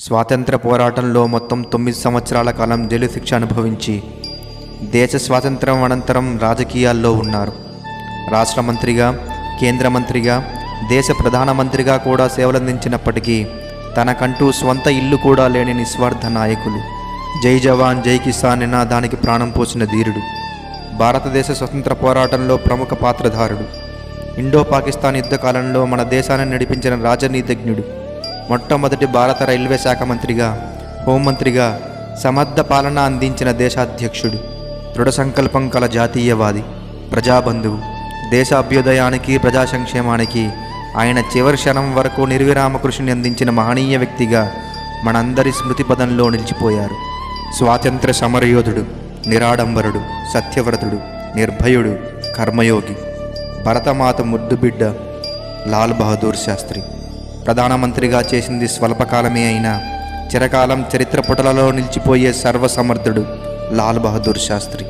స్వాతంత్ర పోరాటంలో మొత్తం తొమ్మిది సంవత్సరాల కాలం జైలు శిక్ష అనుభవించి దేశ స్వాతంత్రం అనంతరం రాజకీయాల్లో ఉన్నారు. రాష్ట్ర మంత్రిగా కేంద్ర మంత్రిగా దేశ ప్రధానమంత్రిగా కూడా సేవలందించినప్పటికీ తనకంటూ స్వంత ఇల్లు కూడా లేని నిస్వార్థ నాయకులు. జై జవాన్ జై కిసాన్ నినాదానికి ప్రాణం పోసిన ధీరుడు. భారతదేశ స్వతంత్ర పోరాటంలో ప్రముఖ పాత్రధారుడు. ఇండో పాకిస్తాన్ యుద్ధ కాలంలో మన దేశాన్ని నడిపించిన రాజనీతిజ్ఞుడు. మొట్టమొదటి భారత రైల్వే శాఖ మంత్రిగా హోంమంత్రిగా సమర్థ పాలన అందించిన దేశాధ్యక్షుడు దృఢ సంకల్పం కల జాతీయవాది ప్రజాబంధువు. దేశ అభ్యుదయానికి ప్రజా సంక్షేమానికి ఆయన చివరి క్షణం వరకు నిర్విరామ కృషిని అందించిన మహనీయ వ్యక్తిగా మనందరి స్మృతి పదంలో నిలిచిపోయారు. స్వాతంత్ర సమరయోధుడు నిరాడంబరుడు సత్యవ్రతుడు నిర్భయుడు కర్మయోగి భరతమాత ముద్దుబిడ్డ లాల్ బహదూర్ శాస్త్రి. ప్రధానమంత్రిగా చేసింది స్వల్పకాలమే అయినా చిరకాలం చరిత్ర పుటలలో నిలిచిపోయే సర్వసమర్థుడు లాల్ బహదూర్ శాస్త్రి.